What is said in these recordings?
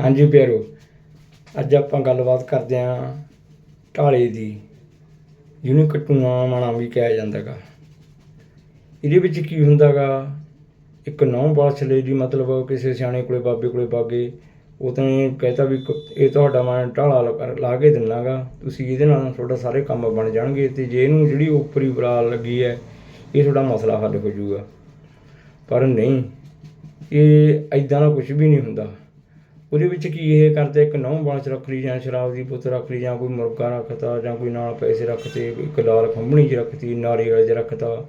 ਹਾਂਜੀ ਪਿਆਰੋ, ਅੱਜ ਆਪਾਂ ਗੱਲਬਾਤ ਕਰਦੇ ਆਂ ਢਾਲੇ ਦੀ, ਜਿਹਨੂੰ ਕਟੂਆ ਮਾਣਾ ਵੀ ਕਿਹਾ ਜਾਂਦਾਗਾ ਇਹਦੇ ਵਿੱਚ ਕੀ ਹੁੰਦਾਗਾ ਇੱਕ ਨੌ ਬਾਛਲੇ ਦੀ ਮਤਲਬ ਕਿਸੇ ਸਿਆਣੇ ਕੋਲੇ, ਬਾਬੇ ਕੋਲੇ ਬਾਗੇ ਉਹ ਤਾਂ ਇਹ ਕਹਤਾ ਵੀ ਕ- ਇਹ ਤੁਹਾਡਾ ਮੈਂ ਢਾਲਾ ਲਾ- ਲਾ ਕੇ ਦਿੰਨਾਗਾ ਤੁਸੀਂ ਇਹਦੇ ਨਾਲ ਤੁਹਾਡਾ ਸਾਰੇ ਕੰਮ ਬਣ ਜਾਣਗੇ ਤੇ ਜੇ ਇਹਨੂੰ ਜਿਹੜੀ ਉੱਪਰੀ ਬਰਾਲ ਲੱਗੀ ਹੈ, ਇਹ ਤੁਹਾਡਾ ਮਸਲਾ ਹੱਲ ਹੋ ਜਾਊਗਾ। ਪਰ ਨਹੀਂ, ਇਹ ਐਦਾਂ ਦਾ ਕੁਝ ਵੀ ਨਹੀਂ ਹੁੰਦਾ। ਉਹਦੇ ਵਿੱਚ ਕੀ ਇਹ ਕਰਦੇ, ਇੱਕ ਨੌ ਬਾਂਚ ਰੱਖ ਲਈ ਜਾਂ ਸ਼ਰਾਬ ਦੀ ਬੋਤਲ ਰੱਖ ਲਈ ਜਾਂ ਕੋਈ ਮੁਰਗਾ ਰੱਖਤਾ ਜਾਂ ਕੋਈ ਨਾਲ ਪੈਸੇ ਰੱਖਤੇ, ਇੱਕ ਲਾਲ ਖੰਭਣੀ 'ਚ ਰੱਖਤੀ ਨਾਰੀਅਲ 'ਚ ਰੱਖਤਾ।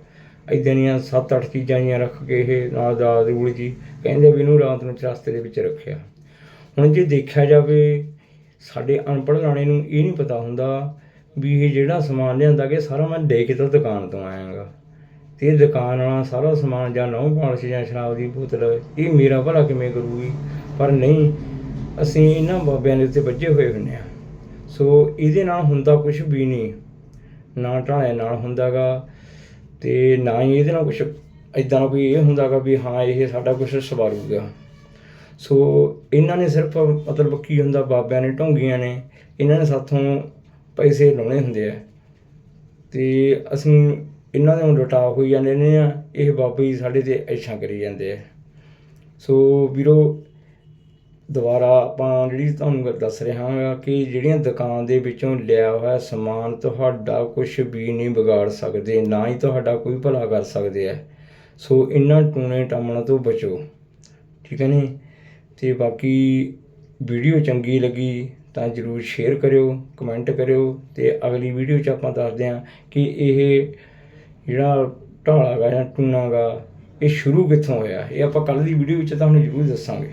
ਇਦਾਂ ਦੀਆਂ 7-8 ਚੀਜ਼ਾਂ ਜੀਆਂ ਰੱਖ ਕੇ ਇਹ ਨਾਲ ਦਾ ਦੀ ਜੀ, ਕਹਿੰਦੇ ਵੀ ਇਹਨੂੰ ਰਾਤ ਨੂੰ ਚਰਸਤੇ ਦੇ ਵਿੱਚ ਰੱਖਿਆ। ਹੁਣ ਜੇ ਦੇਖਿਆ ਜਾਵੇ, ਸਾਡੇ ਅਨਪੜ੍ਹ ਲਾਣੇ ਨੂੰ ਇਹ ਨਹੀਂ ਪਤਾ ਹੁੰਦਾ ਵੀ ਇਹ ਜਿਹੜਾ ਸਮਾਨ ਲਿਆਂਦਾ ਕਿ ਸਾਰਾ ਮੈਂ ਲੈ ਕੇ ਤਾਂ ਦੁਕਾਨ ਤੋਂ ਆਇਆਗਾ। ਤੇ ਇਹ ਦੁਕਾਨ ਵਾਲਾ ਸਾਰਾ ਸਮਾਨ ਜਾਂ ਨੌ ਪਾਲਿਸ਼ ਜਾਂ ਸ਼ਰਾਬ ਦੀ ਬੋਤਲ, ਇਹ ਮੇਰਾ ਭਲਾ ਕਿਵੇਂ ਕਰੂਗੀ? ਪਰ ਨਹੀਂ ਅਸੀਂ ਇਹਨਾਂ ਬਾਬਿਆਂ ਦੇ ਉੱਤੇ ਵੱਜੇ ਹੋਏ ਹੁੰਨੇ ਆ ਸੋ ਇਹਦੇ ਨਾਲ ਹੁੰਦਾ ਕੁਝ ਵੀ ਨਹੀਂ। ਨਾ ਢਾਲੇ ਨਾਲ ਹੁੰਦਾਗਾ ਤੇ ਨਾ ਹੀ ਇਹਦੇ ਨਾਲ ਕੁਝ ਇਦਾਂ ਦਾ ਕੋਈ ਇਹ ਹੁੰਦਾਗਾ ਵੀ ਹਾਂ, ਇਹ ਸਾਡਾ ਕੁਝ ਸਵਾਰੂਗਾ। ਸੋ ਇਹਨਾਂ ਨੇ ਸਿਰਫ ਮਤਲਬ ਕੀ ਹੁੰਦਾ, ਬਾਬਿਆਂ ਨੇ ਢੋਂਗੀਆਂ ਨੇ, ਇਹਨਾਂ ਨੇ ਸਾਥੋਂ ਪੈਸੇ ਲਾਉਣੇ ਹੁੰਦੇ ਆ। ਤੇ ਅਸੀਂ ਇਹਨਾਂ ਦੇ ਲੁਟਾ ਹੋਈ ਜਾਂਦੇ ਨੇ ਆ ਇਹ ਬਾਬੇ ਸਾਡੇ ਤੇ ਐਸ਼ਾਂ ਕਰੀ ਜਾਂਦੇ ਆ। ਸੋ ਵੀਰੋ ਦੁਬਾਰਾ ਆਪਾਂ ਜਿਹੜੀ ਤੁਹਾਨੂੰ ਗੱਲ ਦੱਸ ਰਿਹਾ ਹਾਂ ਕਿ ਜਿਹੜੀਆਂ ਦੁਕਾਨ ਦੇ ਵਿੱਚੋਂ ਲਿਆ ਹੋਇਆ ਸਮਾਨ ਤੁਹਾਡਾ ਕੁਝ ਵੀ ਨਹੀਂ ਵਿਗਾੜ ਸਕਦੇ, ਨਾ ਹੀ ਤੁਹਾਡਾ ਕੋਈ ਭਲਾ ਕਰ ਸਕਦੇ ਆ ਸੋ ਇਹਨਾਂ ਟੂਣੇ ਟਾਮਣਾ ਤੋਂ ਬਚੋ। ਠੀਕ ਹੈ ਨੀ? ਤੇ ਬਾਕੀ ਵੀਡੀਓ ਚੰਗੀ ਲੱਗੀ ਤਾਂ ਜਰੂਰ ਸ਼ੇਅਰ ਕਰਿਓ ਕਮੈਂਟ ਕਰਿਓ ਤੇ ਅਗਲੀ ਵੀਡੀਓ 'ਚ ਆਪਾਂ ਦੱਸਦੇ ਹਾਂ ਕਿ ਇਹ ਜਿਹੜਾ ਢਾਲਾ ਗਾ ਜਾਂ ਟੂਣਾ ਗਾ ਇਹ ਸ਼ੁਰੂ ਕਿੱਥੋਂ ਹੋਇਆ? ਇਹ ਆਪਾਂ ਕੱਲ ਦੀ ਵੀਡੀਓ ਵਿੱਚ ਤੁਹਾਨੂੰ ਜਰੂਰ ਦੱਸਾਂਗੇ।